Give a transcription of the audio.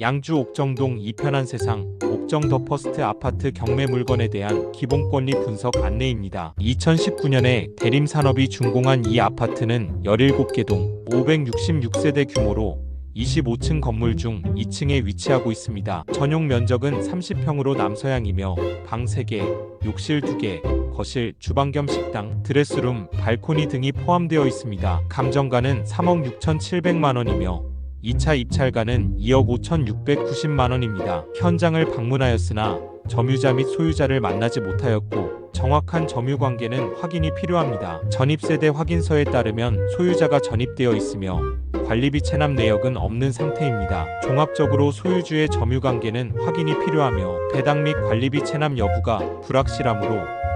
양주 옥정동 이편한 세상 옥정 더 퍼스트 아파트 경매 물건에 대한 기본권리 분석 안내입니다. 2019년에 대림 산업이 준공한 이 아파트는 17개 동 566세대 규모로 25층 건물 중 2층에 위치하고 있습니다. 전용 면적은 30평으로 남서양이며 방 3개, 욕실 2개, 거실, 주방 겸 식당, 드레스룸, 발코니 등이 포함되어 있습니다. 감정가는 3억 6,700만 원이며 2차 입찰가는 2억 5,690만 원입니다. 현장을 방문하였으나 점유자 및 소유자를 만나지 못하였고 정확한 점유 관계는 확인이 필요합니다. 전입세대 확인서에 따르면 소유자가 전입되어 있으며 관리비 체납 내역은 없는 상태입니다. 종합적으로 소유주의 점유 관계는 확인이 필요하며 배당 및 관리비 체납 여부가 불확실하므로